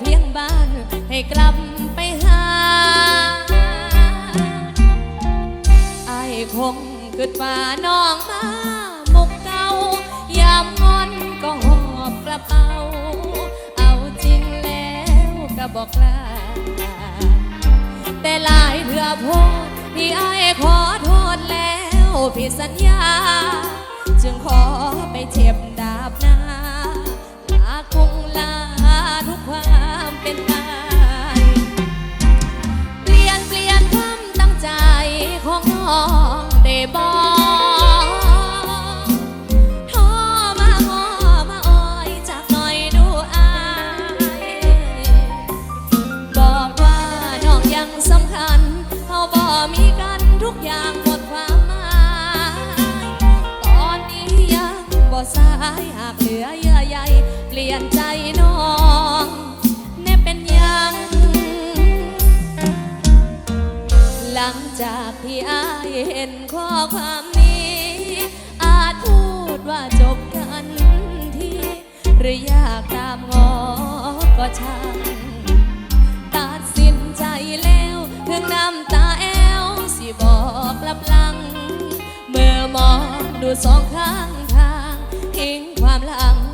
เพียงบ้านให้กลับไปหาไอ้คงกึดว่าน้องมาหมกเก่ายามงอนก็หอบกระเป๋า เอาจริงแล้วก็บอกลาแต่หลายเถื่อโพดที่ไอ้ขอโทษแล้วผิดสัญญา จึงขอไปเจ็บดาบหน้า คงลาทุกความเป็นไปเปลี่ยนเปลี่ยนความตั้งใจของน้องได้บอกโทรมางอมาอ้อยจากหน่อยดูอายบอกว่าน้องยังสำคัญเขาบ่มีกันทุกอย่าง สายหากเหลือเยื่อใยเปลี่ยนใจน้องแน่เป็นยัง หลังจากที่อายเห็นข้อความนี้ อาจพูดว่าจบกันทีหรืออยากตามงอก็ช่างตัดสินใจแล้วถึงน้ำตาแอวสิบอกกลับหลัง เมื่อมองดูสองข้างทาง ทิ้งความหลัง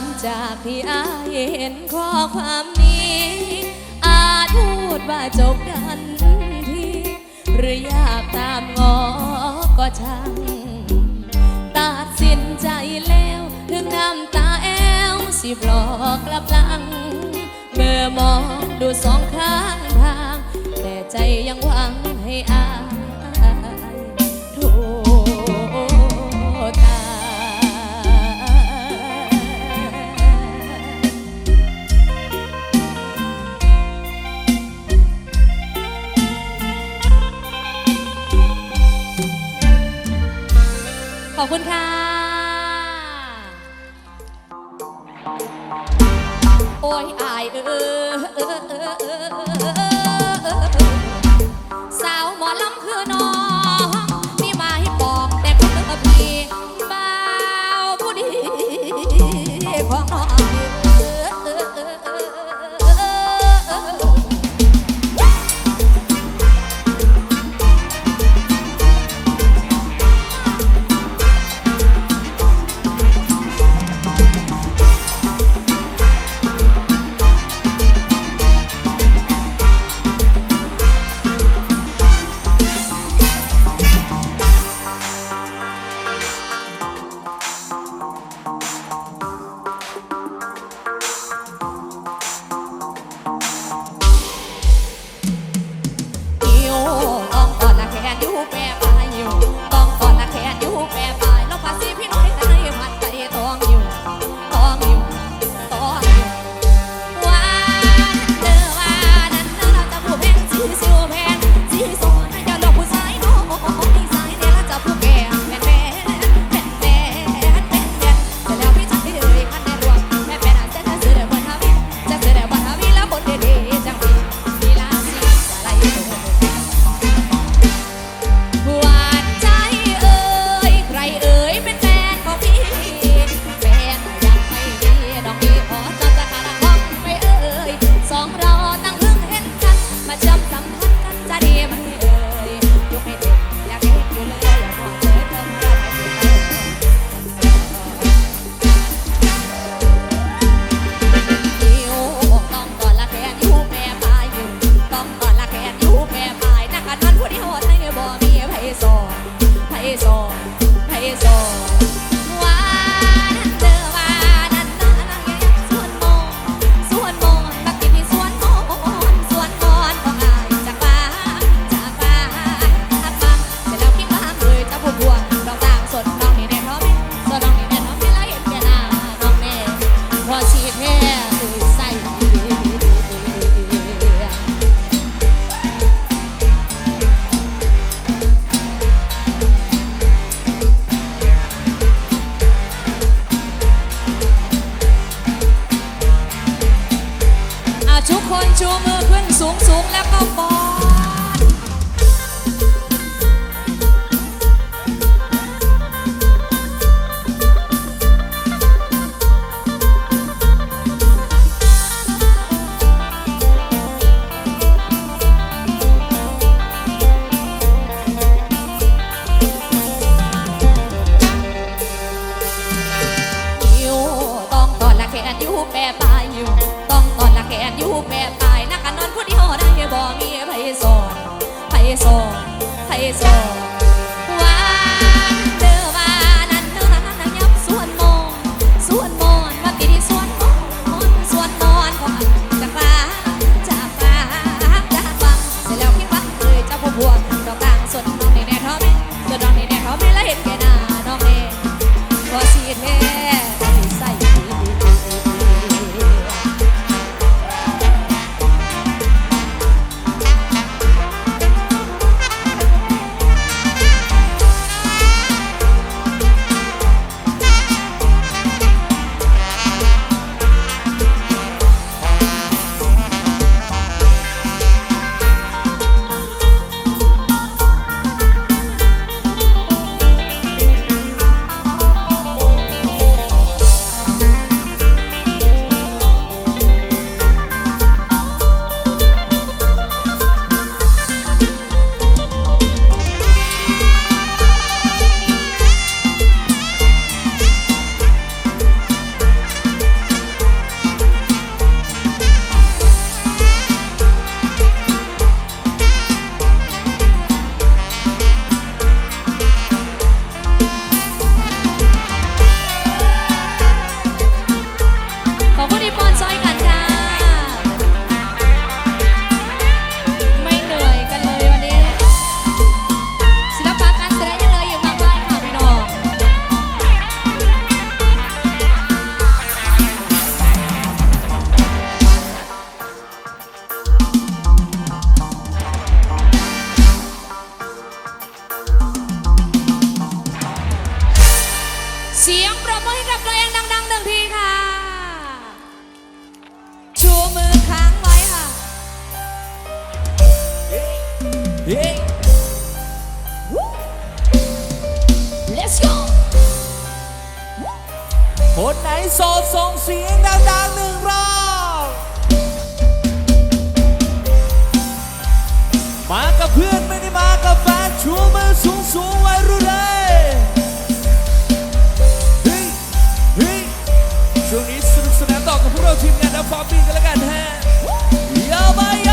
งจากที่อายเห็นข้อความนี้ อาจพูดว่าจบกันทีหรืออยากตามงอก็ช่างตัดสินใจแล้ว ถึงน้ำตาแอวสิบลอกกลับหลัง เมื่อมองดูสองข้างทาง แต่ใจยังหวังให้อา ขอบคุณค่ะ โอ้ยอายเออเออเออ แปร สูงสูงแล้วก็บอ เสียงปรบมือให้กับตัวเองดังๆหนึ่งทีค่ะ ชูมือค้างไว้ค่ะ Let's go คนไหนโสดส่งเสียงดังๆหนึ่งรอบมากับเพื่อนไม่ได้มากับแฟนชูมือสูงๆไว้รู้เลย ทีมงานดับฟอร์บี้กันแล้วกันฮะยาวไป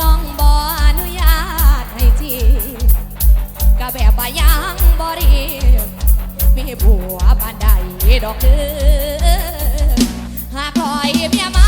น้องบ่อนุญาตให้จีกะแบบว่ายังบ่รีมีผัวปานใดดอกเดือหากลอยเมียมา